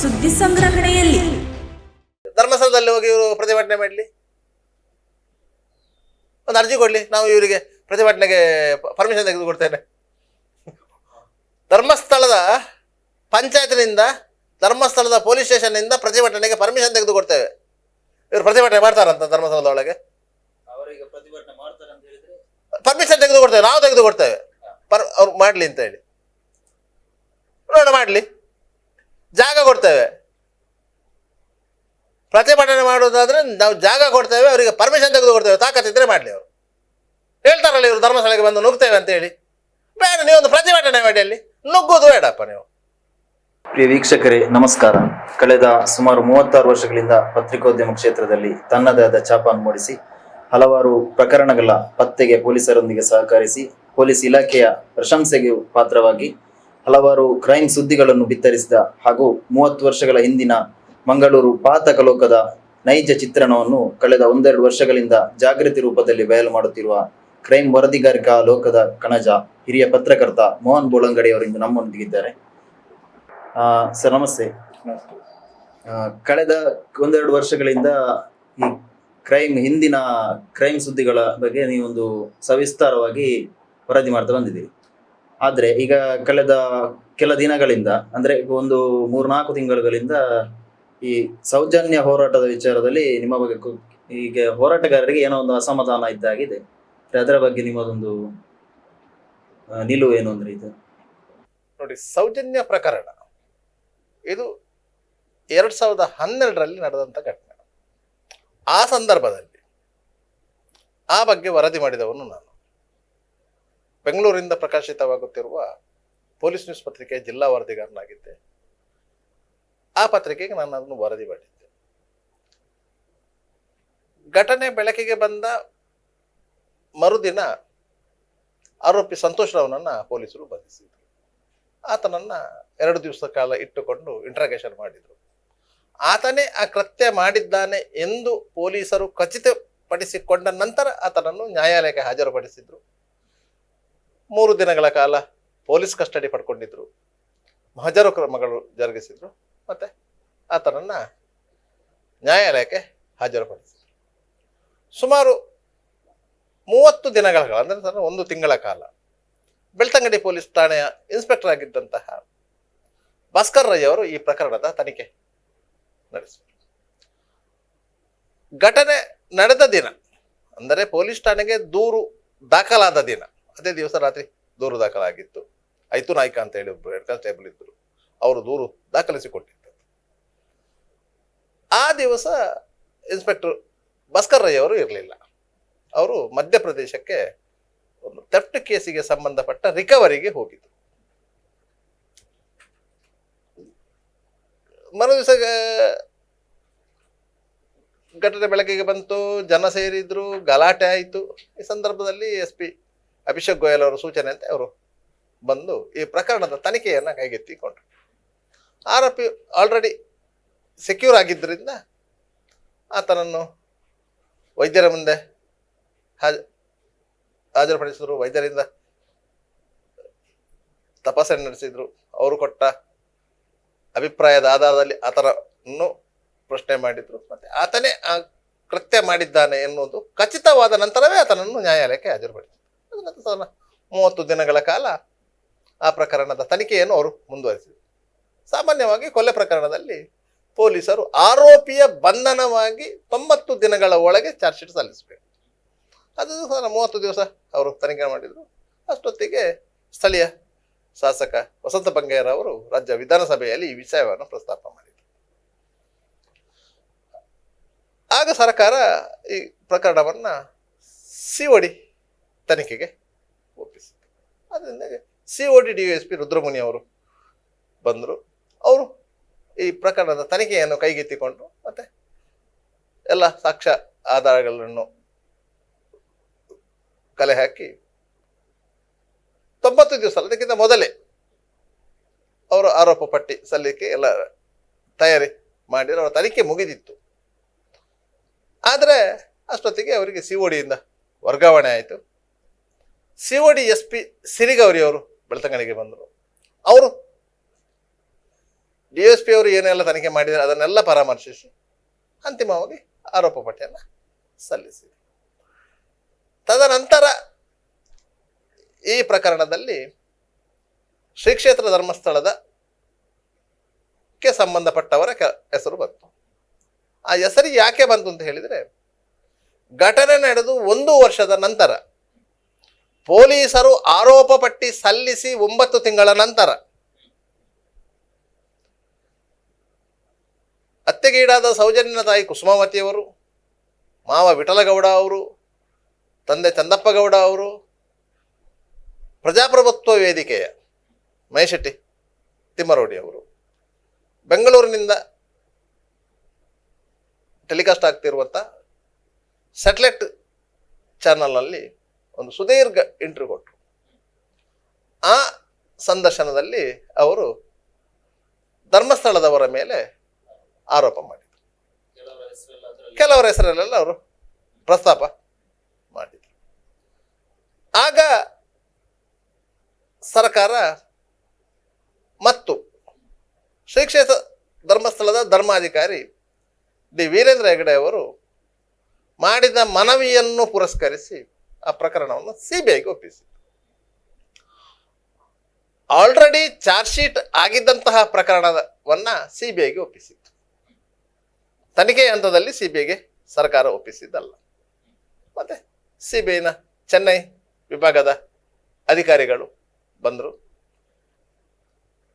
ಸುದ್ದಿ ಸಂಗ್ರಹಣೆಯಲ್ಲಿ. ಧರ್ಮಸ್ಥಳದಲ್ಲಿ ಹೋಗಿ ಇವರು ಪ್ರತಿಭಟನೆ ಮಾಡಲಿ. ಒಂದು ಅರ್ಜಿ ಕೊಡ್ಲಿ ನಾವು ಇವರಿಗೆ ಪ್ರತಿಭಟನೆಗೆ ಪರ್ಮಿಷನ್ ತೆಗೆದು ಕೊಡ್ತೇನೆ ಧರ್ಮಸ್ಥಳದ ಪಂಚಾಯತ್ನಿಂದ ಧರ್ಮಸ್ಥಳದ ಪೊಲೀಸ್ ಸ್ಟೇಷನ್ನಿಂದ ಪ್ರತಿಭಟನೆಗೆ ಪರ್ಮಿಷನ್ ತೆಗೆದುಕೊಡ್ತೇವೆ. ಇವರು ಪ್ರತಿಭಟನೆ ಮಾಡ್ತಾರಂತ ಧರ್ಮಸ್ಥಳದ ಒಳಗೆ ಅವರಿಗೆ ಪ್ರತಿಭಟನೆ ಮಾಡ್ತಾರೆ ಅಂತ ಹೇಳಿದ್ರೆ? ಪರ್ಮಿಷನ್ ತೆಗೆದುಕೊಡ್ತೇವೆ ನಾವು ತೆಗೆದು ಕೊಡ್ತೇವೆ ಪರ್ ಅವ್ರು ಮಾಡಲಿ ಅಂತ ಹೇಳಿ. ನೋಡೋಣ ಮಾಡಲಿ. ಜಾಗ ಕೊಡ್ತೇವೆ. ಪ್ರತಿಭಟನೆ ಮಾಡುವುದಾದ್ರೆ ನಾವು ಜಾಗ ಕೊಡ್ತೇವೆ, ಅವರಿಗೆ ಪರ್ಮಿಷನ್ ತೆಗೆದು ಕೊಡ್ತೇವೆ, ತಾಕತ್ತಿದ್ರೆ ಮಾಡಲಿ ಅವರು. ಹೇಳ್ತಾರಲ್ಲ ಇವರು ಧರ್ಮಸ್ಥಳಕ್ಕೆ ಬಂದು ನುಗ್ತೇವೆ ಅಂತ ಹೇಳಿ ಬೇಡ, ನೀವೊಂದು ಪ್ರತಿಭಟನೆ ಮಾಡಿ ಅಲ್ಲಿ. ನುಗ್ಗೋದು ಬೇಡಪ್ಪ ನೀವು. ಪ್ರಿಯ ವೀಕ್ಷಕರೇ, ನಮಸ್ಕಾರ. ಕಳೆದ ಸುಮಾರು ಮೂವತ್ತಾರು ವರ್ಷಗಳಿಂದ ಪತ್ರಿಕೋದ್ಯಮ ಕ್ಷೇತ್ರದಲ್ಲಿ ತನ್ನದೇ ಆದ ಛಾಪನ್ನು ಮೂಡಿಸಿ, ಹಲವಾರು ಪ್ರಕರಣಗಳ ಪತ್ತೆಗೆ ಪೊಲೀಸರೊಂದಿಗೆ ಸಹಕರಿಸಿ, ಪೊಲೀಸ್ ಇಲಾಖೆಯ ಪ್ರಶಂಸೆಗೆ ಪಾತ್ರವಾಗಿ ಹಲವಾರು ಕ್ರೈಮ್ ಸುದ್ದಿಗಳನ್ನು ಬಿತ್ತರಿಸಿದ ಹಾಗೂ ಮೂವತ್ತು ವರ್ಷಗಳ ಹಿಂದಿನ ಮಂಗಳೂರು ಪಾತಕಲೋಕದ ನೈಜ ಚಿತ್ರಣವನ್ನು ಕಳೆದ ಒಂದೆರಡು ವರ್ಷಗಳಿಂದ ಜಾಗೃತಿ ರೂಪದಲ್ಲಿ ಬಯಲು ಮಾಡುತ್ತಿರುವ ಕ್ರೈಮ್ ವರದಿಗಾರಿಕಾ ಲೋಕದ ಕಣಜ ಹಿರಿಯ ಪತ್ರಕರ್ತ ಮೋಹನ್ ಬೋಳಂಗಡಿ ಅವರು ಇಂದು ನಮ್ಮೊಂದಿಗಿದ್ದಾರೆ. ಆ, ಸರ್ ನಮಸ್ತೆ. ಕಳೆದ ಒಂದೆರಡು ವರ್ಷಗಳಿಂದ ಈ ಕ್ರೈಮ್ ಹಿಂದಿನ ಕ್ರೈಮ್ ಸುದ್ದಿಗಳ ಬಗ್ಗೆ ನೀವೊಂದು ಸವಿಸ್ತಾರವಾಗಿ ವರದಿ ಮಾಡ್ತಾ ಬಂದಿದ್ದೀರಿ. ಆದ್ರೆ ಈಗ ಕಳೆದ ಕೆಲ ದಿನಗಳಿಂದ, ಅಂದ್ರೆ ಒಂದು ಮೂರ್ನಾಲ್ಕು ತಿಂಗಳುಗಳಿಂದ ಈ ಸೌಜನ್ಯ ಹೋರಾಟದ ವಿಚಾರದಲ್ಲಿ ನಿಮ್ಮ ಬಗ್ಗೆ ಈಗ ಹೋರಾಟಗಾರರಿಗೆ ಏನೋ ಒಂದು ಅಸಮಾಧಾನ ಇದ್ದಾಗಿದೆ. ಅದರ ಬಗ್ಗೆ ನಿಮ್ಮದೊಂದು ನಿಲುವು ಏನು ಅಂದ್ರೆ ಇದು? ನೋಡಿ, ಸೌಜನ್ಯ ಪ್ರಕರಣ. ಇದು ಎರಡ್ ಸಾವಿರದ ಹನ್ನೆರಡರಲ್ಲಿ ನಡೆದಂತ ಘಟನೆ. ಆ ಸಂದರ್ಭದಲ್ಲಿ ಆ ಬಗ್ಗೆ ವರದಿ ಮಾಡಿದವನು ನಾನು. ಬೆಂಗಳೂರಿಂದ ಪ್ರಕಾಶಿತವಾಗುತ್ತಿರುವ ಪೊಲೀಸ್ ನ್ಯೂಸ್ ಪತ್ರಿಕೆ ಜಿಲ್ಲಾ ವರದಿಗಾರನಾಗಿದ್ದೆ. ಆ ಪತ್ರಿಕೆಗೆ ನಾನು ಅದನ್ನು ವರದಿ ಮಾಡಿದ್ದೆ. ಘಟನೆ ಬೆಳಕಿಗೆ ಬಂದ ಮರುದಿನ ಆರೋಪಿ ಸಂತೋಷ್ ರಾವ್ನನ್ನ ಪೊಲೀಸರು ಬಂಧಿಸಿದರು. ಆತನನ್ನ ಎರಡು ದಿವಸ ಕಾಲ ಇಟ್ಟುಕೊಂಡು ಇಂಟ್ರಾಗೇಷನ್ ಮಾಡಿದರು. ಆತನೇ ಆ ಕೃತ್ಯ ಮಾಡಿದ್ದಾನೆ ಎಂದು ಪೊಲೀಸರು ಖಚಿತಪಡಿಸಿಕೊಂಡ ನಂತರ ಆತನನ್ನು ನ್ಯಾಯಾಲಯಕ್ಕೆ ಹಾಜರುಪಡಿಸಿದ್ರು. ಮೂರು ದಿನಗಳ ಕಾಲ ಪೊಲೀಸ್ ಕಸ್ಟಡಿ ಪಡ್ಕೊಂಡಿದ್ರು. ಮಹಜರು ಕ್ರಮಗಳು ಜರುಗಿಸಿದ್ರು. ಮತ್ತೆ ಆತನನ್ನ ನ್ಯಾಯಾಲಯಕ್ಕೆ ಹಾಜರುಪಡಿಸಿದ್ರು. ಸುಮಾರು ಮೂವತ್ತು ದಿನಗಳ ಕಾಲ, ಅಂದರೆ ಸರ್ ಒಂದು ತಿಂಗಳ ಕಾಲ, ಬೆಳ್ತಂಗಡಿ ಪೊಲೀಸ್ ಠಾಣೆಯ ಇನ್ಸ್ಪೆಕ್ಟರ್ ಆಗಿದ್ದಂತಹ ಭಾಸ್ಕರ್ ರೈ ಅವರು ಈ ಪ್ರಕರಣದ ತನಿಖೆ ನಡೆಸಿದರು. ಘಟನೆ ನಡೆದ ದಿನ, ಅಂದರೆ ಪೊಲೀಸ್ ಠಾಣೆಗೆ ದೂರು ದಾಖಲಾದ ದಿನ ಅದೇ ದಿವಸ ರಾತ್ರಿ ದೂರು ದಾಖಲಾಗಿತ್ತು. ಐತು ನಾಯ್ಕ ಅಂತ ಹೇಳಿ ಒಬ್ರು ಹೆಡ್ ಕಾನ್ಸ್ಟೇಬಲ್ ಇದ್ದರು ಅವರು ದೂರು ದಾಖಲಿಸಿಕೊಟ್ಟಿದ್ದರು. ಆ ದಿವಸ ಇನ್ಸ್ಪೆಕ್ಟರ್ ಭಾಸ್ಕರ್ ರೈ ಅವರು ಇರಲಿಲ್ಲ. ಅವರು ಮಧ್ಯಪ್ರದೇಶಕ್ಕೆ ಒಂದು ಥೆಫ್ಟ್ ಕೇಸಿಗೆ ಸಂಬಂಧಪಟ್ಟ ರಿಕವರಿಗೆ ಹೋಗಿದ್ರು. ಮರು ದಿವಸ ಘಟನೆ ಬೆಳಕಿಗೆ ಬಂತು, ಜನ ಸೇರಿದ್ರು, ಗಲಾಟೆ ಆಯಿತು. ಈ ಸಂದರ್ಭದಲ್ಲಿ ಎಸ್ ಪಿ ಅಭಿಷೇಕ್ ಗೋಯಲ್ ಅವರ ಸೂಚನೆಯಂತೆ ಅವರು ಬಂದು ಈ ಪ್ರಕರಣದ ತನಿಖೆಯನ್ನು ಕೈಗೆತ್ತಿಕೊಂಡ್ರು. ಆರೋಪಿ ಆಲ್ರೆಡಿ ಸೆಕ್ಯೂರ್ ಆಗಿದ್ದರಿಂದ ಆತನನ್ನು ವೈದ್ಯರ ಮುಂದೆ ಹಾಜ, ಹಾಜರುಪಡಿಸಿದ್ರು. ವೈದ್ಯರಿಂದ ತಪಾಸಣೆ ನಡೆಸಿದರು. ಅವರು ಕೊಟ್ಟ ಅಭಿಪ್ರಾಯದ ಆಧಾರದಲ್ಲಿ ಆತನನ್ನು ಪ್ರಶ್ನೆ ಮಾಡಿದ್ರು. ಮತ್ತೆ ಆತನೇ ಆ ಕೃತ್ಯ ಮಾಡಿದ್ದಾನೆ ಎನ್ನುವುದು ಖಚಿತವಾದ ನಂತರವೇ ಆತನನ್ನು ನ್ಯಾಯಾಲಯಕ್ಕೆ ಹಾಜರುಪಡಿಸಿದ್ರು. ಮೂವತ್ತು ದಿನಗಳ ಕಾಲ ಆ ಪ್ರಕರಣದ ತನಿಖೆಯನ್ನು ಅವರು ಮುಂದುವರಿಸಿದರು. ಸಾಮಾನ್ಯವಾಗಿ ಕೊಲೆ ಪ್ರಕರಣದಲ್ಲಿ ಪೊಲೀಸರು ಆರೋಪಿಯ ಬಂಧನವಾಗಿ ತೊಂಬತ್ತು ದಿನಗಳ ಒಳಗೆ ಚಾರ್ಜ್ ಶೀಟ್ ಸಲ್ಲಿಸಬೇಕು. ಅದು ಸಹ ಮೂವತ್ತು ದಿವಸ ಅವರು ತನಿಖೆ ಮಾಡಿದರು. ಅಷ್ಟೊತ್ತಿಗೆ ಸ್ಥಳೀಯ ಶಾಸಕ ವಸಂತ ಬಂಗೇರ ಅವರು ರಾಜ್ಯ ವಿಧಾನಸಭೆಯಲ್ಲಿ ಈ ವಿಷಯವನ್ನು ಪ್ರಸ್ತಾಪ ಮಾಡಿದರು. ಆಗ ಸರ್ಕಾರ ಈ ಪ್ರಕರಣವನ್ನು ಸಿ ಡಿ ತನಿಖೆಗೆ ಒಪ್ಪಿಸಿ. ಅದರಿಂದ C O D D S P Rudramuni ಅವರು ಬಂದರು. ಅವರು ಈ ಪ್ರಕರಣದ ತನಿಖೆಯನ್ನು ಕೈಗೆತ್ತಿಕೊಂಡು ಮತ್ತೆ ಎಲ್ಲ ಸಾಕ್ಷ್ಯ ಆಧಾರಗಳನ್ನು ಕಲೆ ಹಾಕಿ ತೊಂಬತ್ತು ದಿವಸ ಅದಕ್ಕಿಂತ ಮೊದಲೇ ಅವರು ಆರೋಪ ಪಟ್ಟಿ ಸಲ್ಲಿಕೆ ಎಲ್ಲ ತಯಾರಿ ಮಾಡಿ, ಅವರ ತನಿಖೆ ಮುಗಿದಿತ್ತು. ಆದರೆ ಅಷ್ಟೊತ್ತಿಗೆ ಅವರಿಗೆ ಸಿ ಡಿಯಿಂದ ವರ್ಗಾವಣೆ ಆಯಿತು. C D S P Sirigowri ಅವರು ಬೆಳ್ತಂಗಡಿಗೆ ಬಂದರು. ಅವರು ಡಿ ಎಸ್ ಪಿ ಅವರು ಏನೆಲ್ಲ ತನಿಖೆ ಮಾಡಿದ್ದಾರೆ ಅದನ್ನೆಲ್ಲ ಪರಾಮರ್ಶಿಸಿ ಅಂತಿಮವಾಗಿ ಆರೋಪ ಪಟ್ಟಿಯನ್ನು ಸಲ್ಲಿಸಿದೆ ತದನಂತರ ಈ ಪ್ರಕರಣದಲ್ಲಿ ಶ್ರೀ ಕ್ಷೇತ್ರ ಧರ್ಮಸ್ಥಳದ ಕ್ಕೆ ಸಂಬಂಧಪಟ್ಟವರ ಕೆ, ಹೆಸರು ಬಂತು. ಆ ಹೆಸರು ಯಾಕೆ ಬಂತು ಅಂತ ಹೇಳಿದರೆ ಘಟನೆ ನಡೆದು ಒಂದು ವರ್ಷದ ನಂತರ ಪೊಲೀಸರು ಆರೋಪ ಪಟ್ಟಿ ಸಲ್ಲಿಸಿ ಒಂಬತ್ತು ತಿಂಗಳ ನಂತರ. ಹತ್ಯೆಗೀಡಾದ ಸೌಜನ್ಯನ ತಾಯಿ ಕುಸುಮಾವತಿಯವರು, ಮಾವ ವಿಠಲಗೌಡ ಅವರು, ತಂದೆ ಚಂದಪ್ಪಗೌಡ ಅವರು, ಪ್ರಜಾಪ್ರಭುತ್ವ ವೇದಿಕೆಯ ಮಹೇಶೆಟ್ಟಿ ತಿಮ್ಮರೋಡಿ ಅವರು. ಬೆಂಗಳೂರಿನಿಂದ ಟೆಲಿಕಾಸ್ಟ್ ಆಗ್ತಿರುವಂಥ ಸ್ಯಾಟಲೈಟ್ ಚಾನಲ್ನಲ್ಲಿ ಒಂದು ಸುದೀರ್ಘ ಇಂಟರ್ವ್ಯೂ ಕೊಟ್ಟರು ಆ ಸಂದರ್ಶನದಲ್ಲಿ ಅವರು ಧರ್ಮಸ್ಥಳದವರ ಮೇಲೆ ಆರೋಪ ಮಾಡಿದರು. ಕೆಲವರ ಹೆಸರಲ್ಲೆಲ್ಲ ಅವರು ಪ್ರಸ್ತಾಪ ಮಾಡಿದರು. ಆಗ ಸರ್ಕಾರ ಮತ್ತು ಶ್ರೀ ಧರ್ಮಸ್ಥಳದ ಧರ್ಮಾಧಿಕಾರಿ ಡಿ. ವೀರೇಂದ್ರ ಹೆಗಡೆ ಅವರು ಮಾಡಿದ ಮನವಿಯನ್ನು ಪುರಸ್ಕರಿಸಿ ಆ ಪ್ರಕರಣವನ್ನು ಸಿಬಿಐಗೆ ಒಪ್ಪಿಸಿ. ಆಲ್ರೆಡಿ ಚಾರ್ಜ್ ಶೀಟ್ ಆಗಿದ್ದಂತಹ ಪ್ರಕರಣವನ್ನ ಸಿಬಿಐಗೆ ಒಪ್ಪಿಸಿತ್ತು. ತನಿಖೆ ಹಂತದಲ್ಲಿ ಸಿಬಿಐಗೆ ಸರ್ಕಾರ ಒಪ್ಪಿಸಿದ್ದಲ್ಲ. ಮತ್ತೆ ಸಿಬಿಐನ ಚೆನ್ನೈ ವಿಭಾಗದ ಅಧಿಕಾರಿಗಳು ಬಂದರು.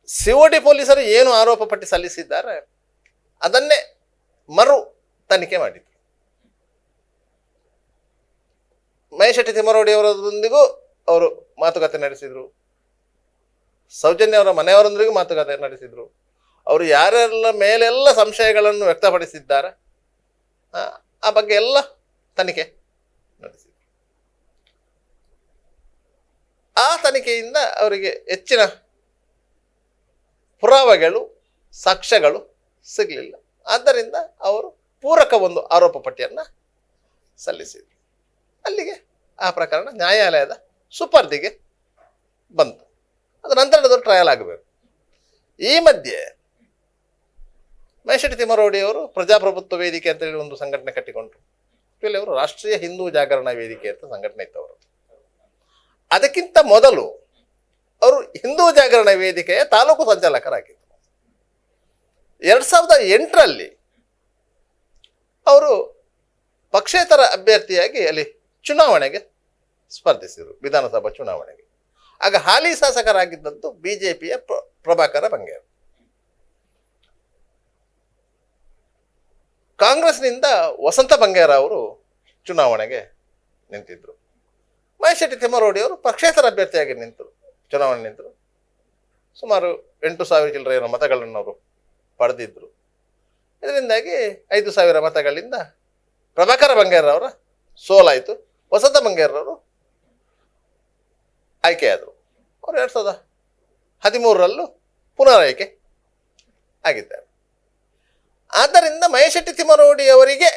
ಸಿಒಡಿ ಪೊಲೀಸರು ಏನು ಆರೋಪ ಪಟ್ಟಿ ಸಲ್ಲಿಸಿದ್ದಾರೆ, ಅದನ್ನೇ ಮರು ತನಿಖೆ ಮಾಡಿದ್ರು. ಮಹೇಶೆಟ್ಟಿ ತಿಮ್ಮರೋಡಿ ಅವರೊಂದಿಗೂ ಅವರು ಮಾತುಕತೆ ನಡೆಸಿದ್ರು. ಸೌಜನ್ಯ ಅವರ ಮನೆಯವರೊಂದಿಗೂ ಮಾತುಕತೆ ನಡೆಸಿದ್ರು. ಅವರು ಯಾರೆಲ್ಲ ಮೇಲೆಲ್ಲ ಸಂಶಯಗಳನ್ನು ವ್ಯಕ್ತಪಡಿಸಿದ್ದಾರೆ ಆ, ಆ ಬಗ್ಗೆ ಎಲ್ಲ ತನಿಖೆ ನಡೆಸಿದ್ರು. ಆ ತನಿಖೆಯಿಂದ ಅವರಿಗೆ ಹೆಚ್ಚಿನ ಪುರಾವೆಗಳು ಸಾಕ್ಷ್ಯಗಳು ಸಿಗಲಿಲ್ಲ. ಆದ್ದರಿಂದ ಅವರು ಪೂರಕ ಒಂದು ಆರೋಪ ಪಟ್ಟಿಯನ್ನು ಸಲ್ಲಿಸಿದರು. ಅಲ್ಲಿಗೆ ಆ ಪ್ರಕರಣ ನ್ಯಾಯಾಲಯದ ಸುಪರ್ದಿಗೆ ಬಂತು. ಅದು ನಂತರದ್ದು ಟ್ರಯಲ್ ಆಗಬೇಕು. ಈ ಮಧ್ಯೆ ಮಹೇಶೆಟ್ಟಿ ತಿಮ್ಮರೋಡಿಯವರು ಪ್ರಜಾಪ್ರಭುತ್ವ ವೇದಿಕೆ ಅಂತ ಹೇಳಿ ಒಂದು ಸಂಘಟನೆ ಕಟ್ಟಿಕೊಂಡ್ರು. ಇಲ್ಲಿ ಅವರು ರಾಷ್ಟ್ರೀಯ ಹಿಂದೂ ಜಾಗರಣ ವೇದಿಕೆ ಅಂತ ಸಂಘಟನೆ ಇತ್ತವರು. ಅದಕ್ಕಿಂತ ಮೊದಲು ಅವರು ಹಿಂದೂ ಜಾಗರಣ ವೇದಿಕೆಯ ತಾಲೂಕು ಸಂಚಾಲಕರಾಗಿದ್ದರು. ಎರಡು ಸಾವಿರದ ಎಂಟರಲ್ಲಿ ಅವರು ಪಕ್ಷೇತರ ಅಭ್ಯರ್ಥಿಯಾಗಿ ಅಲ್ಲಿ ಚುನಾವಣೆಗೆ ಸ್ಪರ್ಧಿಸಿದರು, ವಿಧಾನಸಭಾ ಚುನಾವಣೆಗೆ. ಆಗ ಹಾಲಿ ಶಾಸಕರಾಗಿದ್ದದ್ದು ಬಿಜೆಪಿಯ ಪ್ರಭಾಕರ ಬಂಗೇರು. ಕಾಂಗ್ರೆಸ್ನಿಂದ ವಸಂತ ಬಂಗೇರ ಅವರು ಚುನಾವಣೆಗೆ ನಿಂತಿದ್ದರು ಮಹೇಶೆಟ್ಟಿ ತಿಮ್ಮರೋಡಿ ಅವರು ಪಕ್ಷೇತರ ಅಭ್ಯರ್ಥಿಯಾಗಿ ನಿಂತರು, ಚುನಾವಣೆ ನಿಂತರು. ಸುಮಾರು ಎಂಟು ಸಾವಿರ ಚಿಲ್ಲರೆಯ ಮತಗಳನ್ನು ಅವರು ಪಡೆದಿದ್ದರು ಇದರಿಂದಾಗಿ ಐದು ಸಾವಿರ ಮತಗಳಿಂದ ಪ್ರಭಾಕರ ಬಂಗೇರವರ ಸೋಲಾಯಿತು. ವಸಂತ ಮಂಗೇರ್ರವರು? ಆಯ್ಕೆಯಾದರು ಅವರು ಎರಡು ಸಾವಿರದ ಹದಿಮೂರರಲ್ಲೂ ಪುನರಾಯ್ಕೆ ಆಗಿದ್ದಾರೆ. ಆದ್ದರಿಂದ ಮಹೇಶೆಟ್ಟಿ ತಿಮ್ಮರೋಡಿ ಅವರಿಗೆ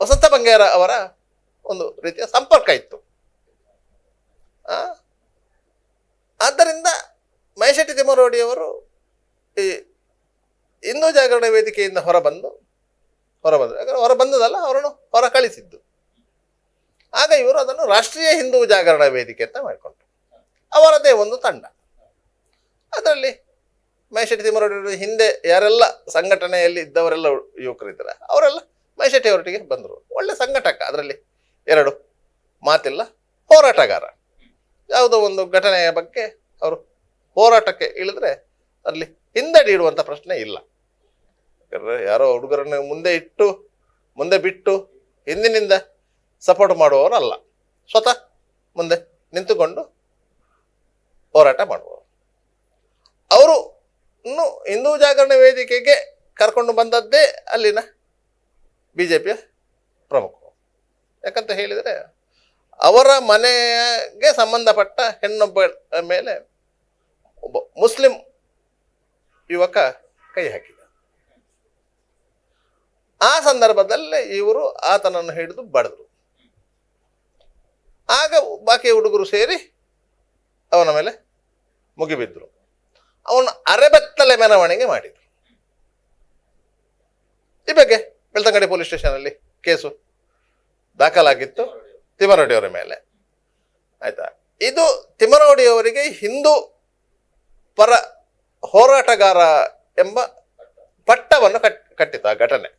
ವಸಂತ ಬಂಗೇರ ಅವರ ಒಂದು ರೀತಿಯ ಸಂಪರ್ಕ ಇತ್ತು? ಆದ್ದರಿಂದ ಮಹೇಶೆಟ್ಟಿ ತಿಮ್ಮರೋಡಿ ಅವರು ಈ ಹಿಂದೂ ಜಾಗರಣ ವೇದಿಕೆಯಿಂದ ಹೊರಬಂದು, ಹೊರಬಂದರು. ಯಾಕಂದರೆ ಹೊರ ಬಂದದಲ್ಲ ಅವರನ್ನು ಹೊರ ಕಳಿಸಿದ್ದು ಆಗ ಇವರು ಅದನ್ನು ರಾಷ್ಟ್ರೀಯ ಹಿಂದೂ ಜಾಗರಣ ವೇದಿಕೆ ಅಂತ ಮಾಡಿಕೊಂಡ್ರು. ಅವರದೇ ಒಂದು ತಂಡ. ಅದರಲ್ಲಿ ಮಹೇಶೆಟ್ಟಿ ತಿಮ್ಮರೊಡ್ಡಿ ಹಿಂದೆ ಯಾರೆಲ್ಲ ಸಂಘಟನೆಯಲ್ಲಿ ಇದ್ದವರೆಲ್ಲ ಯುವಕರಿದ್ದಾರೆ, ಅವರೆಲ್ಲ ಮಹೇಶಟ್ಟಿ ಅವರೊಟ್ಟಿಗೆ ಬಂದರು. ಒಳ್ಳೆ ಸಂಘಟಕ ಅದರಲ್ಲಿ. ಎರಡು, ಮಾತಿಲ್ಲ, ಹೋರಾಟಗಾರ. ಯಾವುದೋ ಒಂದು ಘಟನೆಯ ಬಗ್ಗೆ ಅವರು ಹೋರಾಟಕ್ಕೆ ಇಳಿದ್ರೆ ಅಲ್ಲಿ ಹಿಂದಡಿ ಇಡುವಂಥ ಪ್ರಶ್ನೆ ಇಲ್ಲ. ಯಾರೋ ಹುಡುಗರನ್ನು ಮುಂದೆ ಇಟ್ಟು, ಮುಂದೆ ಬಿಟ್ಟು, ಹಿಂದಿನಿಂದ ಸಪೋರ್ಟ್ ಮಾಡುವವರಲ್ಲ. ಸ್ವತಃ ಮುಂದೆ ನಿಂತುಕೊಂಡು ಹೋರಾಟ ಮಾಡುವವರು. ಅವರು ಇನ್ನು ಹಿಂದೂ ಜಾಗರಣ ವೇದಿಕೆಗೆ ಕರ್ಕೊಂಡು ಬಂದದ್ದೇ ಅಲ್ಲಿನ ಬಿ ಜೆ ಪಿಯ ಪ್ರಮುಖ ಯಾಕಂತ ಹೇಳಿದರೆ ಅವರ ಮನೆಗೆ ಸಂಬಂಧಪಟ್ಟ ಹೆಣ್ಣೊಬ್ಬ ಮೇಲೆ ಒಬ್ಬ ಮುಸ್ಲಿಂ ಯುವಕ ಕೈ ಹಾಕಿದ. ಆ ಸಂದರ್ಭದಲ್ಲಿ ಇವರು ಆತನನ್ನು ಹಿಡಿದು ಬಡಿದ್ರು. ಆಗ ಬಾಕಿ ಹುಡುಗರು ಸೇರಿ ಅವನ ಮೇಲೆ ಮುಗಿಬಿದ್ರು ಅವನು ಅರೆಬೆತ್ತಲೆ ಮೆರವಣಿಗೆ ಮಾಡಿದರು. ಈ ಬಗ್ಗೆ ಬೆಳ್ತಂಗಡಿ ಪೊಲೀಸ್ ಸ್ಟೇಷನಲ್ಲಿ ಕೇಸು ದಾಖಲಾಗಿತ್ತು ತಿಮ್ಮರೊಡ್ಡಿ ಅವರ ಮೇಲೆ. ಆಯ್ತಾ? ಇದು ತಿಮರೋಡಿಯವರಿಗೆ ಹಿಂದೂ ಪರ ಹೋರಾಟಗಾರ ಎಂಬ ಪಟ್ಟವನ್ನು ಕಟ್ ಕಟ್ಟಿತು ಘಟನೆ.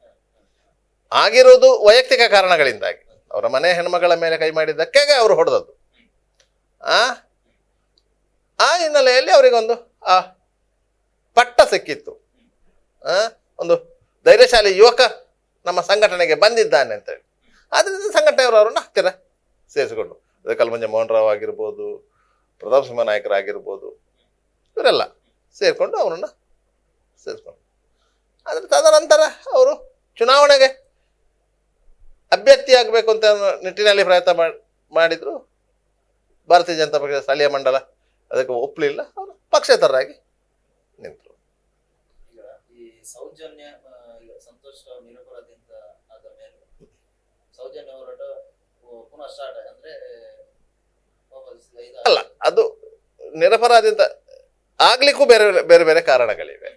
ಆಗಿರುವುದು ವೈಯಕ್ತಿಕ ಕಾರಣಗಳಿಂದಾಗಿ. ಅವರ ಮನೆ ಹೆಣ್ಮಗಳ ಮೇಲೆ ಕೈ ಮಾಡಿದ್ದಕ್ಕೆ ಅವರು ಹೊಡೆದದ್ದು. ಆ? ಆ ಹಿನ್ನೆಲೆಯಲ್ಲಿ ಅವರಿಗೊಂದು, ಆ, ಪಟ್ಟ ಸಿಕ್ಕಿತ್ತು. ಒಂದು ಧೈರ್ಯಶಾಲಿ ಯುವಕ ನಮ್ಮ ಸಂಘಟನೆಗೆ ಬಂದಿದ್ದಾನೆ ಅಂತೇಳಿ ಆದ್ದರಿಂದ ಸಂಘಟನೆಯವರು ಅವರನ್ನು ಹತ್ತಿರ ಸೇರಿಸಿಕೊಂಡು ಕಲ್ಮಂಜ ಮೋಹನ್ ರಾವ್ ಆಗಿರ್ಬೋದು, ಪ್ರತಾಪ್ ಸಿಂಹ ನಾಯಕರಾಗಿರ್ಬೋದು ಇವರೆಲ್ಲ ಸೇರಿಕೊಂಡು ಅವರನ್ನು ಸೇರಿಸ್ಕೊಂಡು ಆದರೆ ತದನಂತರ ಅವರು ಚುನಾವಣೆಗೆ ಅಭ್ಯರ್ಥಿ ಆಗಬೇಕು ಅಂತ ನಿಟ್ಟಿನಲ್ಲಿ ಪ್ರಯತ್ನ ಮಾಡಿ ಮಾಡಿದ್ರು ಭಾರತೀಯ ಜನತಾ ಪಕ್ಷದ ಸ್ಥಳೀಯ ಮಂಡಲ ಅದಕ್ಕೆ ಒಪ್ಪಲಿಲ್ಲ ಅವರು ಪಕ್ಷೇತರರಾಗಿ ನಿಂತರು. ಈಗ ಈ ಸೌಜನ್ಯ ಆ, ಈಗ ಸಂತೋಷ್ ರಾವ್ ನಿರಪರಾಧಿಯಿಂದ ಆದ ಮೇಲೆ ಸೌಜನ್ಯ ಹೋರಾಟ ಪು- ಪುನಃ ಸ್ಟಾರ್ಟ್ ಅಂದ್ರೆ ವಾಪಸ್ ಇದು ಅಲ್ಲ ಅದು ನಿರಪರಾಧಿಂತ ಆಗ್ಲಿಕ್ಕೂ ಬೇರೆ ಬೇರೆ ಬೇರೆ ಕಾರಣಗಳಿವೆ.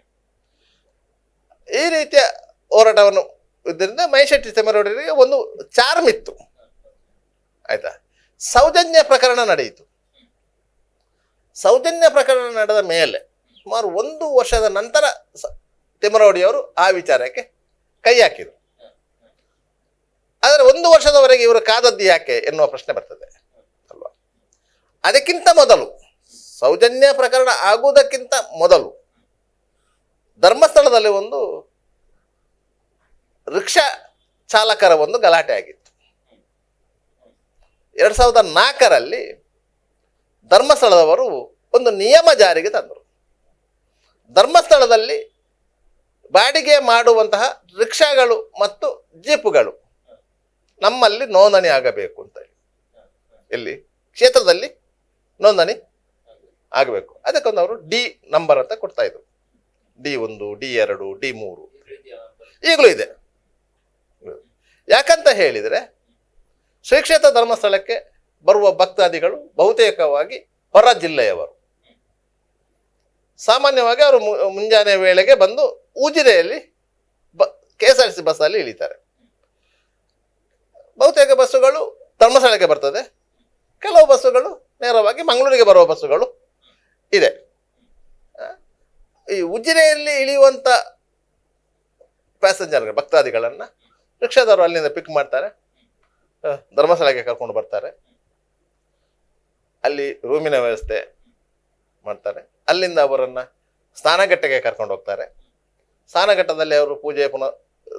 ಈ ರೀತಿಯ ಹೋರಾಟವನ್ನು ಇದರಿಂದ ಮೈಶೆಟ್ಟಿ ತಿಮ್ಮರೋಡರಿಗೆ ಒಂದು ಚಾರ್ಮ್ ಇತ್ತು. ಆಯ್ತಾ? ಸೌಜನ್ಯ ಪ್ರಕರಣ ನಡೆಯಿತು. ಸೌಜನ್ಯ ಪ್ರಕರಣ ನಡೆದ ಮೇಲೆ ಸುಮಾರು ಒಂದು ವರ್ಷದ ನಂತರ ತಿಮ್ಮರೊಡಿಯವರು ಆ ವಿಚಾರಕ್ಕೆ ಕೈ ಹಾಕಿದರು. ಆದರೆ ಒಂದು ವರ್ಷದವರೆಗೆ ಇವರು ಕಾದದ್ದು ಯಾಕೆ ಎನ್ನುವ ಪ್ರಶ್ನೆ ಬರ್ತದೆ. ಅಲ್ವಾ? ಅದಕ್ಕಿಂತ ಮೊದಲು, ಸೌಜನ್ಯ ಪ್ರಕರಣ ಆಗುವುದಕ್ಕಿಂತ ಮೊದಲು ಧರ್ಮಸ್ಥಳದಲ್ಲಿ ಒಂದು ರಿಕ್ಷಾ ಚಾಲಕರ ಒಂದು ಗಲಾಟೆ ಆಗಿತ್ತು. ಎರಡು ಸಾವಿರದ ನಾಲ್ಕರಲ್ಲಿ ಧರ್ಮಸ್ಥಳದವರು ಒಂದು ನಿಯಮ ಜಾರಿಗೆ ತಂದರು. ಧರ್ಮಸ್ಥಳದಲ್ಲಿ ಬಾಡಿಗೆ ಮಾಡುವಂತಹ ರಿಕ್ಷಾಗಳು ಮತ್ತು ಜೀಪುಗಳು ನಮ್ಮಲ್ಲಿ ನೋಂದಣಿ ಆಗಬೇಕು ಅಂತ ಹೇಳಿ. ಇಲ್ಲಿ ಕ್ಷೇತ್ರದಲ್ಲಿ ನೋಂದಣಿ ಆಗಬೇಕು. ಅದಕ್ಕೊಂದು ಅವರು ಡಿ ನಂಬರ್ ಅಂತ ಕೊಡ್ತಾ ಇದ್ರು. ಡಿ ಒಂದು, ಡಿ ಎರಡು, ಡಿ ಮೂರು. ಈಗಲೂ ಇದೆ. ಯಾಕಂತ ಹೇಳಿದರೆ ಶ್ರೀಕ್ಷೇತ್ರ ಧರ್ಮಸ್ಥಳಕ್ಕೆ ಬರುವ ಭಕ್ತಾದಿಗಳು ಬಹುತೇಕವಾಗಿ ಹೊರ ಜಿಲ್ಲೆಯವರು. ಸಾಮಾನ್ಯವಾಗಿ ಅವರು ಮುಂಜಾನೆ ವೇಳೆಗೆ ಬಂದು ಉಜಿರೆಯಲ್ಲಿ ಬ ಕೆ ಎಸ್ ಆರ್ ಸಿ ಬಸ್ಸಲ್ಲಿ ಇಳಿತಾರೆ. ಬಹುತೇಕ ಬಸ್ಸುಗಳು ಧರ್ಮಸ್ಥಳಕ್ಕೆ ಬರ್ತದೆ. ಕೆಲವು ಬಸ್ಸುಗಳು ನೇರವಾಗಿ ಮಂಗಳೂರಿಗೆ ಬರುವ ಬಸ್ಸುಗಳು ಇದೆ. ಈ ಉಜಿರೆಯಲ್ಲಿ ಇಳಿಯುವಂಥ ಪ್ಯಾಸೆಂಜರ್ ಭಕ್ತಾದಿಗಳನ್ನು ರಿಕ್ಷಾದವರು ಅಲ್ಲಿಂದ ಪಿಕ್ ಮಾಡ್ತಾರೆ. ಧರ್ಮಸ್ಥಳಕ್ಕೆ ಕರ್ಕೊಂಡು ಬರ್ತಾರೆ. ಅಲ್ಲಿ ರೂಮಿನ ವ್ಯವಸ್ಥೆ ಮಾಡ್ತಾರೆ. ಅಲ್ಲಿಂದ ಅವರನ್ನು ಸ್ನಾನಘಟ್ಟಕ್ಕೆ ಕರ್ಕೊಂಡು ಹೋಗ್ತಾರೆ. ಸ್ನಾನಘಟ್ಟದಲ್ಲಿ ಅವರು ಪೂಜೆ ಪುನಃ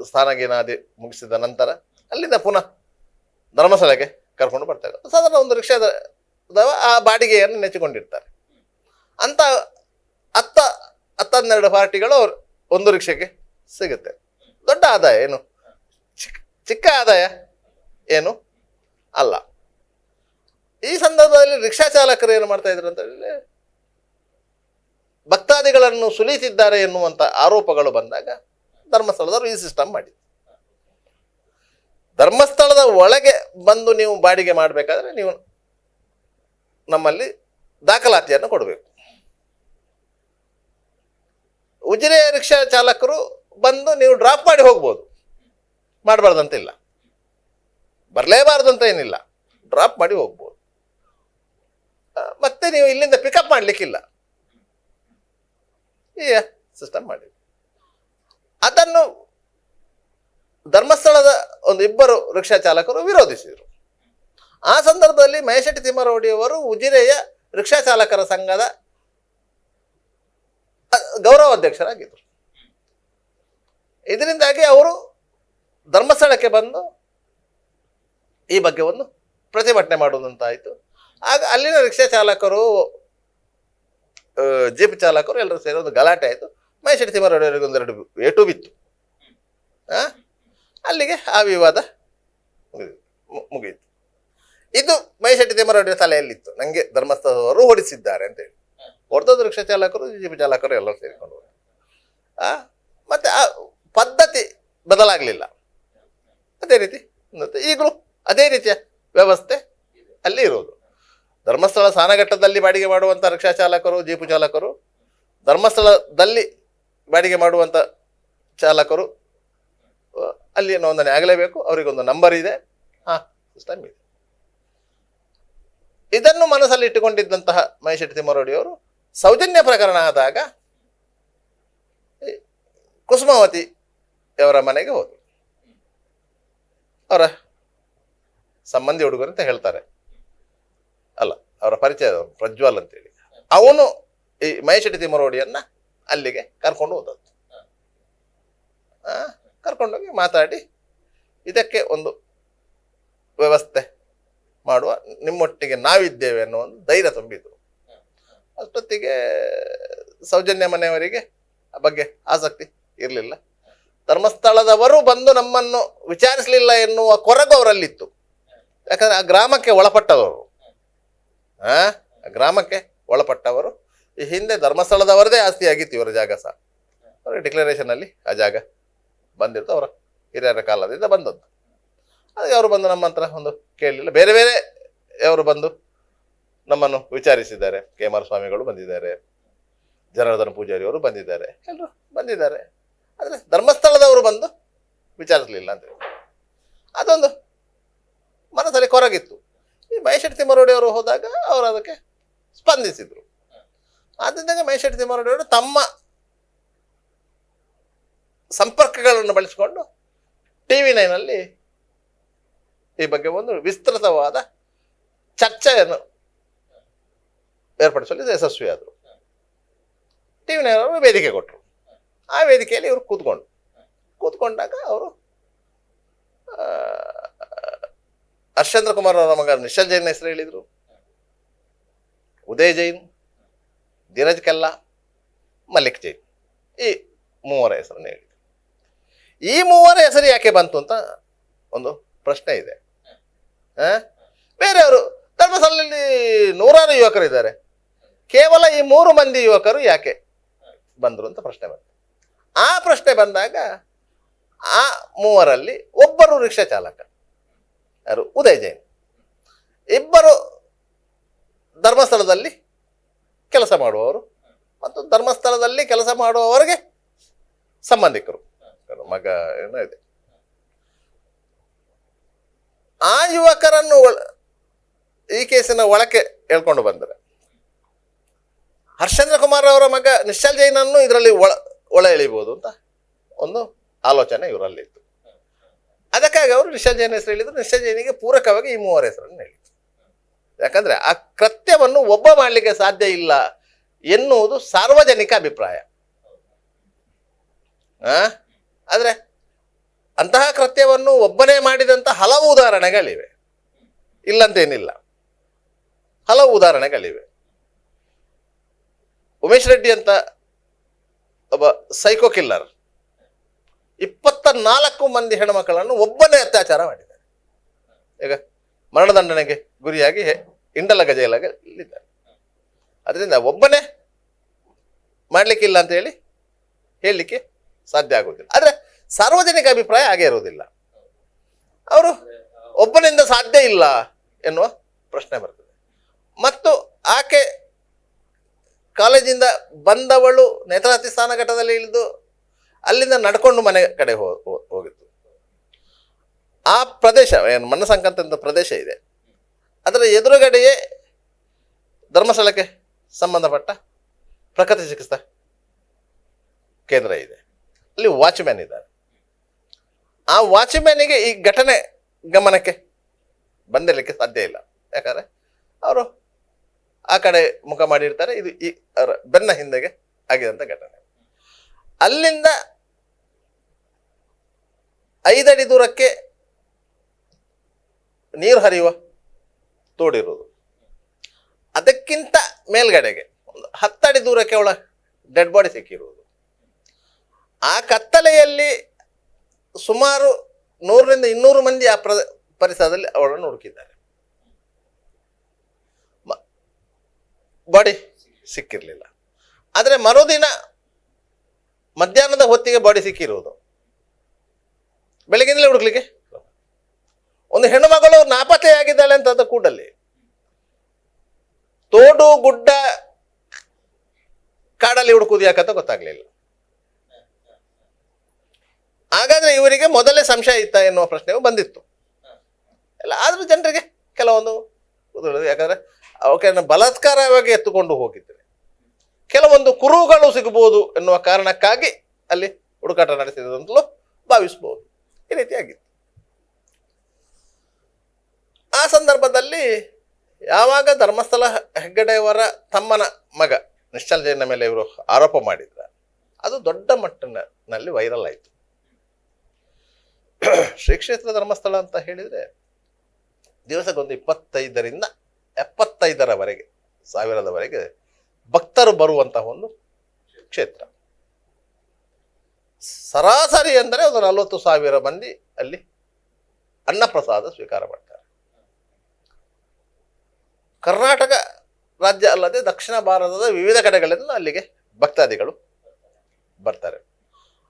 ಸ್ನಾನಗೀನಾದಿ ಮುಗಿಸಿದ ನಂತರ ಅಲ್ಲಿಂದ ಪುನಃ ಧರ್ಮಸ್ಥಳಕ್ಕೆ ಕರ್ಕೊಂಡು ಬರ್ತಾರೆ. ಸಾಧಾರಣ ಒಂದು ರಿಕ್ಷಾದ ಆ ಬಾಡಿಗೆಯನ್ನು ನೆಚ್ಚಿಕೊಂಡಿರ್ತಾರೆ. ಅಂತ ಹತ್ತ ಹತ್ತನ್ನೆರಡು ಪಾರ್ಟಿಗಳು ಒಂದು ರಿಕ್ಷೆಗೆ ಸಿಗುತ್ತೆ. ದೊಡ್ಡ ಆದಾಯ ಏನು? ಚಿಕ್ಕ ಆದಾಯ ಏನು? ಅಲ್ಲ. ಈ ಸಂದರ್ಭದಲ್ಲಿ ರಿಕ್ಷಾ ಚಾಲಕರು ಏನು ಮಾಡ್ತಾ ಇದ್ರು ಅಂತ ಹೇಳಿದ್ರೆ, ಭಕ್ತಾದಿಗಳನ್ನು ಸುಲಿಸಿದ್ದಾರೆ ಎನ್ನುವಂಥ ಆರೋಪಗಳು ಬಂದಾಗ ಧರ್ಮಸ್ಥಳದವರು ಈ ಸಿಸ್ಟಮ್ ಮಾಡಿ ಧರ್ಮಸ್ಥಳದ ಒಳಗೆ ಬಂದು ನೀವು ಬಾಡಿಗೆ ಮಾಡಬೇಕಾದ್ರೆ ನೀವು ನಮ್ಮಲ್ಲಿ ದಾಖಲಾತಿಯನ್ನು ಕೊಡಬೇಕು. ಉಜಿರೆ ರಿಕ್ಷಾ ಚಾಲಕರು ಬಂದು ನೀವು ಡ್ರಾಪ್ ಮಾಡಿ ಹೋಗ್ಬೋದು. ಮಾಡಬಾರ್ದಂತಿಲ್ಲ. ಬರಲೇಬಾರ್ದಂತ ಏನಿಲ್ಲ. ಡ್ರಾಪ್ ಮಾಡಿ ಹೋಗ್ಬೋದು. ಮತ್ತೆ ನೀವು ಇಲ್ಲಿಂದ ಪಿಕಪ್ ಮಾಡಲಿಕ್ಕಿಲ್ಲ. ಈ ಸಿಸ್ಟಮ್ ಮಾಡಿ ಅದನ್ನು ಧರ್ಮಸ್ಥಳದ ಒಂದು ಇಬ್ಬರು ರಿಕ್ಷಾ ಚಾಲಕರು ವಿರೋಧಿಸಿದರು. ಆ ಸಂದರ್ಭದಲ್ಲಿ ಮಹೇಶೆಟ್ಟಿ ತಿಮ್ಮರೋಡಿಯವರು ಉಜಿರೆಯ ರಿಕ್ಷಾ ಚಾಲಕರ ಸಂಘದ ಅ, ಗೌರವ ಅಧ್ಯಕ್ಷರಾಗಿದ್ದರು. ಇದರಿಂದಾಗಿ ಅವರು ಧರ್ಮಸ್ಥಳಕ್ಕೆ ಬಂದು ಈ ಬಗ್ಗೆ ಒಂದು ಪ್ರತಿಭಟನೆ ಮಾಡುವುದಂತಾಯಿತು ಆಗ ಅಲ್ಲಿನ ರಿಕ್ಷಾ ಚಾಲಕರು ಜೀಪ್ ಚಾಲಕರು ಎಲ್ಲರೂ ಸೇರಿ ಒಂದು ಗಲಾಟೆ ಆಯಿತು. ಮೈಸೂರು ತಿಮ್ಮರವರಿಗೆ ಒಂದೆರಡು ಏಟು ಬಿತ್ತು? ಅಲ್ಲಿಗೆ ಆ ವಿವಾದ ಮುಗಿಯಿತು ಇದು ಮೈಶೆಟ್ಟಿ ತಿಮ್ಮರವರ ತಲೆಯಲ್ಲಿತ್ತು. ನನಗೆ ಧರ್ಮಸ್ಥಳದವರು ಹೊಡಿಸಿದ್ದಾರೆ ಅಂತೇಳಿ. ಹೊಡೆದದ್ದು ರಿಕ್ಷಾ ಚಾಲಕರು, ಜೀಪ್ ಚಾಲಕರು ಎಲ್ಲರೂ ಸೇರಿಕೊಂಡು. ಆ, ಮತ್ತೆ ಆ ಪದ್ಧತಿ ಬದಲಾಗಲಿಲ್ಲ. ಅದೇ ರೀತಿ ಈಗಲೂ ಅದೇ ರೀತಿಯ ವ್ಯವಸ್ಥೆ ಅಲ್ಲಿ ಇರೋದು ಧರ್ಮಸ್ಥಳ ಸ್ನಾನಘಟ್ಟದಲ್ಲಿ ಬಾಡಿಗೆ ಮಾಡುವಂಥ ರಿಕ್ಷಾ ಚಾಲಕರು, ಜೀಪು ಚಾಲಕರು, ಧರ್ಮಸ್ಥಳದಲ್ಲಿ ಬಾಡಿಗೆ ಮಾಡುವಂಥ ಚಾಲಕರು ಅಲ್ಲಿ ನೋಂದಣಿ ಆಗಲೇಬೇಕು. ಅವರಿಗೊಂದು ನಂಬರ್ ಇದೆ. ಹಾಂ ಸಿಸ್ಟಮ್ ಇದೆ. ಇದನ್ನು ಮನಸ್ಸಲ್ಲಿ ಇಟ್ಟುಕೊಂಡಿದ್ದಂತಹ ಮಹೇಶ್ ತಿಮ್ಮರೋಡಿಯವರು ಸೌಜನ್ಯ ಪ್ರಕರಣ ಆದಾಗ ಕುಸುಮಾವತಿಯವರ ಕುಸುಮಾವತಿ ಅವರ ಮನೆಗೆ ಹೋದರು. ಅವರ ಸಂಬಂಧಿ ಹುಡುಗರು ಅಂತ ಹೇಳ್ತಾರೆ. ಅಲ್ಲ, ಅವರ ಪರಿಚಯ ಪ್ರಜ್ವಲ್ ಅಂತೇಳಿ. ಅವನು ಈ ಮಹೇಶ್ ತಿಮ್ಮರೋಡಿಯನ್ನ ಅಲ್ಲಿಗೆ ಕರ್ಕೊಂಡು ಹೋದದ್ದು. ಕರ್ಕೊಂಡೋಗಿ ಮಾತಾಡಿ, ಇದಕ್ಕೆ ಒಂದು ವ್ಯವಸ್ಥೆ ಮಾಡುವ ನಿಮ್ಮೊಟ್ಟಿಗೆ ನಾವಿದ್ದೇವೆ ಅನ್ನೋ ಒಂದು ಧೈರ್ಯ ತುಂಬಿದ್ರು ಅಷ್ಟೊತ್ತಿಗೆ ಸೌಜನ್ಯ ಮನೆಯವರಿಗೆ ಬಗ್ಗೆ ಆಸಕ್ತಿ ಇರಲಿಲ್ಲ. ಧರ್ಮಸ್ಥಳದವರು ಬಂದು ನಮ್ಮನ್ನು ವಿಚಾರಿಸಲಿಲ್ಲ ಎನ್ನುವ ಕೊರಗು ಅವರಲ್ಲಿತ್ತು. ಯಾಕಂದ್ರೆ ಆ ಗ್ರಾಮಕ್ಕೆ ಒಳಪಟ್ಟವರು. ಆ? ಗ್ರಾಮಕ್ಕೆ ಒಳಪಟ್ಟವರು. ಈ ಹಿಂದೆ ಧರ್ಮಸ್ಥಳದವರದೇ ಆಸ್ತಿ ಆಗಿತ್ತು ಇವರ ಜಾಗ ಸಹ. ಅವರ ಡಿಕ್ಲರೇಷನ್ ಅಲ್ಲಿ ಆ ಜಾಗ ಬಂದಿರ್ತು ಅವರ ಹಿರಿಯರ ಕಾಲದಿಂದ ಬಂದದ್ದು. ಅದಕ್ಕೆ ಅವರು ಬಂದು ನಮ್ಮ ಹತ್ರ ಒಂದು ಕೇಳಲಿಲ್ಲ. ಬೇರೆ ಬೇರೆ ಅವರು ಬಂದು ನಮ್ಮನ್ನು ವಿಚಾರಿಸಿದ್ದಾರೆ. ಕೆ ಸ್ವಾಮಿಗಳು ಬಂದಿದ್ದಾರೆ. ಜನಾರ್ದನ ಪೂಜಾರಿ ಅವರು ಬಂದಿದ್ದಾರೆ. ಎಲ್ಲರೂ ಬಂದಿದ್ದಾರೆ. ಆದರೆ ಧರ್ಮಸ್ಥಳದವರು ಬಂದು ವಿಚಾರಿಸಲಿಲ್ಲ ಅಂತ ಅದೊಂದು ಮನಸ್ಸಲ್ಲಿ ಕೊರಗಿತ್ತು. ಈ ಮಹೇಶ್ ತಿಮ್ಮರೋಡಿ ಅವರು ಹೋದಾಗ ಅವರು ಅದಕ್ಕೆ ಸ್ಪಂದಿಸಿದರು. ಆದ್ದರಿಂದ ಮಹೇಶ್ ತಿಮ್ಮರೋಡಿ ಅವರು ತಮ್ಮ ಸಂಪರ್ಕಗಳನ್ನು ಬಳಸಿಕೊಂಡು ಟಿ ವಿ ನೈನಲ್ಲಿ ಈ ಬಗ್ಗೆ ಒಂದು ವಿಸ್ತೃತವಾದ ಚರ್ಚೆಯನ್ನು ಏರ್ಪಡಿಸುವಲ್ಲಿ ಯಶಸ್ವಿಯಾದರು. ಟಿ ವಿ ನೈನವರು ವೇದಿಕೆ ಕೊಟ್ಟರು. ಆ ವೇದಿಕೆಯಲ್ಲಿ ಇವರು ಕೂತ್ಕೊಂಡು. ಕೂತ್ಕೊಂಡಾಗ ಅವರು ಹರ್ಷೇಂದ್ರ ಕುಮಾರ್ ಅವರ ಮಗ ನಿಶಲ್ ಜೈನ್ ಹೆಸರು ಹೇಳಿದರು. ಉದಯ್ ಜೈನ್, ಧೀರಜ್ ಕೆಲ್ಲ, ಮಲ್ಲಿಕ್ ಜೈನ್ ಈ ಮೂವರ ಹೆಸರನ್ನು ಹೇಳಿದರು. ಈ ಮೂವರ ಹೆಸರು ಯಾಕೆ ಬಂತು ಅಂತ ಒಂದು ಪ್ರಶ್ನೆ ಇದೆ? ಬೇರೆಯವರು ಧರ್ಮಸ್ಥಳದಲ್ಲಿ ನೂರಾರು ಯುವಕರು ಇದ್ದಾರೆ. ಕೇವಲ ಈ ಮೂರು ಮಂದಿ ಯುವಕರು ಯಾಕೆ ಬಂದರು ಅಂತ ಪ್ರಶ್ನೆ ಬಂತು. ಆ ಪ್ರಶ್ನೆ ಬಂದಾಗ ಆ ಮೂವರಲ್ಲಿ ಒಬ್ಬರು ರಿಕ್ಷಾ ಚಾಲಕ, ಯಾರು? ಉದಯ್ ಜೈನ್. ಇಬ್ಬರು ಧರ್ಮಸ್ಥಳದಲ್ಲಿ ಕೆಲಸ ಮಾಡುವವರು ಮತ್ತು ಧರ್ಮಸ್ಥಳದಲ್ಲಿ ಕೆಲಸ ಮಾಡುವವರಿಗೆ ಸಂಬಂಧಿಕರು. ಮಗ ಏನೋ ಇದೆ. ಆ ಯುವಕರನ್ನು ಈ ಕೇಸಿನ ಒಳಕ್ಕೆ ಹೇಳ್ಕೊಂಡು ಬಂದರೆ, ಹರ್ಷೇಂದ್ರ ಕುಮಾರ್ ಅವರ ಮಗ ನಿಶ್ಚಲ್ ಜೈನನ್ನು ಇದರಲ್ಲಿ ಒಳ ಒಳ ಎಳಿಬೋದು ಅಂತ ಒಂದು ಆಲೋಚನೆ ಇವರಲ್ಲಿತ್ತು ಅದಕ್ಕಾಗಿ ಅವರು ನಿಶ್ಚಲ್ ಹೆಸರು ಹೇಳಿದ್ರು. ನಿಶ್ಚಲ್ ಪೂರಕವಾಗಿ ಈ ಮೂವರ ಹೆಸರನ್ನು ಹೇಳಿದ್ರು. ಯಾಕಂದ್ರೆ ಆ ಕೃತ್ಯವನ್ನು ಒಬ್ಬ ಮಾಡಲಿಕ್ಕೆ ಸಾಧ್ಯ ಇಲ್ಲ ಎನ್ನುವುದು ಸಾರ್ವಜನಿಕ ಅಭಿಪ್ರಾಯ? ಆದ್ರೆ ಅಂತಹ ಕೃತ್ಯವನ್ನು ಒಬ್ಬನೇ ಮಾಡಿದಂಥ ಹಲವು ಉದಾಹರಣೆಗಳಿವೆ. ಇಲ್ಲಂತೇನಿಲ್ಲ. ಹಲವು ಉದಾಹರಣೆಗಳಿವೆ. ಉಮೇಶ್ ರೆಡ್ಡಿ ಅಂತ ಒಬ್ಬ ಸೈಕೋ ಕಿಲ್ಲರ್ ಇಪ್ಪತ್ತ ನಾಲ್ಕು ಮಂದಿ ಹೆಣ್ಮಕ್ಕಳನ್ನು ಒಬ್ಬನೇ ಅತ್ಯಾಚಾರ ಮಾಡಿದ್ದಾರೆ. ಈಗ ಮರಣದಂಡನೆಗೆ ಗುರಿಯಾಗಿ ಇಂಡಲಗ ಜೈಲಾಗ ಇಲ್ಲಿದ್ದಾರೆ. ಅದರಿಂದ ಒಬ್ಬನೇ ಮಾಡಲಿಕ್ಕಿಲ್ಲ ಅಂತ ಹೇಳಿ ಹೇಳಲಿಕ್ಕೆ ಸಾಧ್ಯ ಆಗುವುದಿಲ್ಲ. ಆದರೆ ಸಾರ್ವಜನಿಕ ಅಭಿಪ್ರಾಯ ಹಾಗೆ ಇರುವುದಿಲ್ಲ. ಅವರು ಒಬ್ಬನಿಂದ ಸಾಧ್ಯ ಇಲ್ಲ ಎನ್ನುವ ಪ್ರಶ್ನೆ ಬರ್ತದೆ. ಮತ್ತು ಆಕೆ ಕಾಲೇಜಿಂದ ಬಂದವಳು ನೇತ್ರಾವತಿ ಸ್ಥಾನ ಘಟ್ಟದಲ್ಲಿ ಇಳಿದು ಅಲ್ಲಿಂದ ನಡ್ಕೊಂಡು ಮನೆ ಕಡೆ ಹೋಗಿತ್ತು ಆ ಪ್ರದೇಶ, ಏನು ಮನ್ನಸಂಕಂತ ಅಂತ ಪ್ರದೇಶ ಇದೆ. ಅದರ ಎದುರುಗಡೆಯೇ ಧರ್ಮಸ್ಥಳಕ್ಕೆ ಸಂಬಂಧಪಟ್ಟ ಪ್ರಕೃತಿ ಚಿಕಿತ್ಸಾ ಕೇಂದ್ರ ಇದೆ. ಅಲ್ಲಿ ವಾಚ್ಮ್ಯಾನ್ ಇದ್ದಾರೆ. ಆ ವಾಚ್ಮ್ಯಾನಿಗೆ ಈ ಘಟನೆ ಗಮನಕ್ಕೆ ಬಂದಿರಲಿಕ್ಕೆ ಸಾಧ್ಯ ಇಲ್ಲ. ಯಾಕಂದರೆ ಅವರು ಆ ಕಡೆ ಮುಖ ಮಾಡಿರ್ತಾರೆ. ಇದು ಈ ಬೆನ್ನ ಹಿಂದೆಗೆ ಆಗಿದಂತ ಘಟನೆ. ಅಲ್ಲಿಂದ ಐದಡಿ ದೂರಕ್ಕೆ ನೀರು ಹರಿಯುವ ತೋಡಿರುವುದು. ಅದಕ್ಕಿಂತ ಮೇಲ್ಗಡೆಗೆ ಒಂದು ಹತ್ತಡಿ ದೂರಕ್ಕೆ ಅವಳ ಡೆಡ್ ಬಾಡಿ ಸಿಕ್ಕಿರುವುದು. ಆ ಕತ್ತಲೆಯಲ್ಲಿ ಸುಮಾರು ನೂರರಿಂದ ಇನ್ನೂರು ಮಂದಿ ಆ ಪ್ರ, ಪರಿಸರದಲ್ಲಿ ಅವಳನ್ನು ಹುಡುಕಿದ್ದಾರೆ. ಬಾಡಿ ಸಿಕ್ಕಿರಲಿಲ್ಲ. ಆದರೆ ಮರುದಿನ ಮಧ್ಯಾಹ್ನದ ಹೊತ್ತಿಗೆ ಬಾಡಿ ಸಿಕ್ಕಿರುವುದು ಬೆಳಗಿನಲ್ಲೇ ಹುಡುಕ್ಲಿಕ್ಕೆ? ಒಂದು ಹೆಣ್ಣು ಮಗಳು ನಾಪತ್ತೆಯಾಗಿದ್ದಾಳೆ ಅಂತ ಕೂಡಲ್ಲಿ ತೋಡು ಗುಡ್ಡ ಕಾಡಲ್ಲಿ ಹುಡುಕುದು ಯಾಕಂತ ಗೊತ್ತಾಗ್ಲಿಲ್ಲ. ಹಾಗಾದ್ರೆ ಇವರಿಗೆ ಮೊದಲೇ ಸಂಶಯ ಇತ್ತ ಎನ್ನುವ ಪ್ರಶ್ನೆಯು ಬಂದಿತ್ತು. ಎಲ್ಲ ಆದ್ರೂ ಜನರಿಗೆ ಕೆಲವೊಂದು ಯಾಕಂದ್ರೆ ಅವಕ್ಕೆ ಬಲಾತ್ಕಾರವಾಗಿ ಎತ್ತುಕೊಂಡು ಹೋಗಿದ್ರೆ. ಕೆಲವೊಂದು ಕುರುಗಳು ಸಿಗಬಹುದು ಎನ್ನುವ ಕಾರಣಕ್ಕಾಗಿ ಅಲ್ಲಿ ಹುಡುಕಾಟ ನಡೆಸಿದಂತಲೂ ಭಾವಿಸಬಹುದು ಈ ರೀತಿಯಾಗಿತ್ತು ಆ ಸಂದರ್ಭದಲ್ಲಿ ಯಾವಾಗ ಧರ್ಮಸ್ಥಳ ಹೆಗ್ಗಡೆಯವರ ತಮ್ಮನ ಮಗ ನಿಶ್ಚಲ್ ಜೈನ ಮೇಲೆ ಇವರು ಆರೋಪ ಮಾಡಿದ್ರ, ಅದು ದೊಡ್ಡ ಮಟ್ಟನಲ್ಲಿ ವೈರಲ್ ಆಯಿತು. ಶ್ರೀ ಕ್ಷೇತ್ರ ಧರ್ಮಸ್ಥಳ ಅಂತ ಹೇಳಿದ್ರೆ ದಿವಸಕ್ಕೊಂದು ಇಪ್ಪತ್ತೈದರಿಂದ ಎಪ್ಪತ್ತೈದರವರೆಗೆ ಸಾವಿರದವರೆಗೆ ಭಕ್ತರು ಬರುವಂತಹ ಒಂದು ಕ್ಷೇತ್ರ. ಸರಾಸರಿ ಅಂದರೆ ಒಂದು ನಲವತ್ತು ಸಾವಿರ ಮಂದಿ ಅಲ್ಲಿ ಅನ್ನಪ್ರಸಾದ ಸ್ವೀಕಾರ ಮಾಡ್ತಾರೆ. ಕರ್ನಾಟಕ ರಾಜ್ಯ ಅಲ್ಲದೆ ದಕ್ಷಿಣ ಭಾರತದ ವಿವಿಧ ಕಡೆಗಳಿಂದ ಅಲ್ಲಿಗೆ ಭಕ್ತಾದಿಗಳು ಬರ್ತಾರೆ.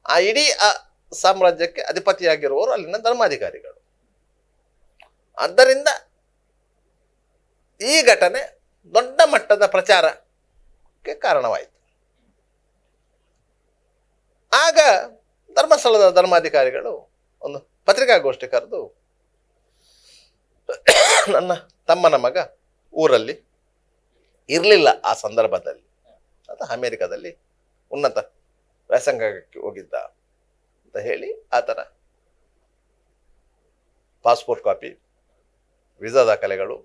ಆ ಇಡೀ, ಆ ಸಾಮ್ರಾಜ್ಯಕ್ಕೆ ಅಧಿಪತಿಯಾಗಿರುವವರು ಅಲ್ಲಿನ ಧರ್ಮಾಧಿಕಾರಿಗಳು. ಆದ್ದರಿಂದ ಈ ಘಟನೆ ದೊಡ್ಡ ಮಟ್ಟದ ಪ್ರಚಾರಕ್ಕೆ ಕಾರಣವಾಯಿತು. ಆಗ ಧರ್ಮಸ್ಥಳದ ಧರ್ಮಾಧಿಕಾರಿಗಳು ಒಂದು ಪತ್ರಿಕಾಗೋಷ್ಠಿ ಕರೆದು, ನನ್ನ ತಮ್ಮನ ಮಗ ಊರಲ್ಲಿ ಇರಲಿಲ್ಲ ಆ ಸಂದರ್ಭದಲ್ಲಿ. ಅದು ಅಮೇರಿಕಾದಲ್ಲಿ ಉನ್ನತ ವ್ಯಾಸಂಗಕ್ಕೆ ಹೋಗಿದ್ದ ಅಂತ ಹೇಳಿ ಆತನ ಪಾಸ್ಪೋರ್ಟ್ ಕಾಪಿ, ವೀಸಾ ದಾಖಲೆಗಳು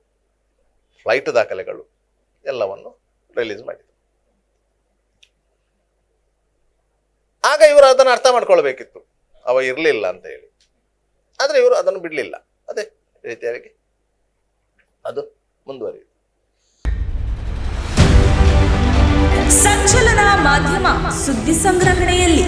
ಫ್ಲೈಟ್ ದಾಖಲೆಗಳು ಎಲ್ಲವನ್ನು ರಿಲೀಸ್ ಮಾಡಿದರು. ಆಗ ಇವರು ಅದನ್ನು ಅರ್ಥ ಮಾಡ್ಕೊಳ್ಬೇಕಿತ್ತು. ಅವ ಇರಲಿಲ್ಲ ಅಂತ ಹೇಳಿ. ಆದರೆ ಇವರು ಅದನ್ನು ಬಿಡಲಿಲ್ಲ. ಅದೇ ರೀತಿಯಾಗಿ ಅದು ಮುಂದುವರಿಯಿತು. ಸಂಚಲನ ಮಾಧ್ಯಮ ಸುದ್ದಿ ಸಂಗ್ರಹಣೆಯಲ್ಲಿ.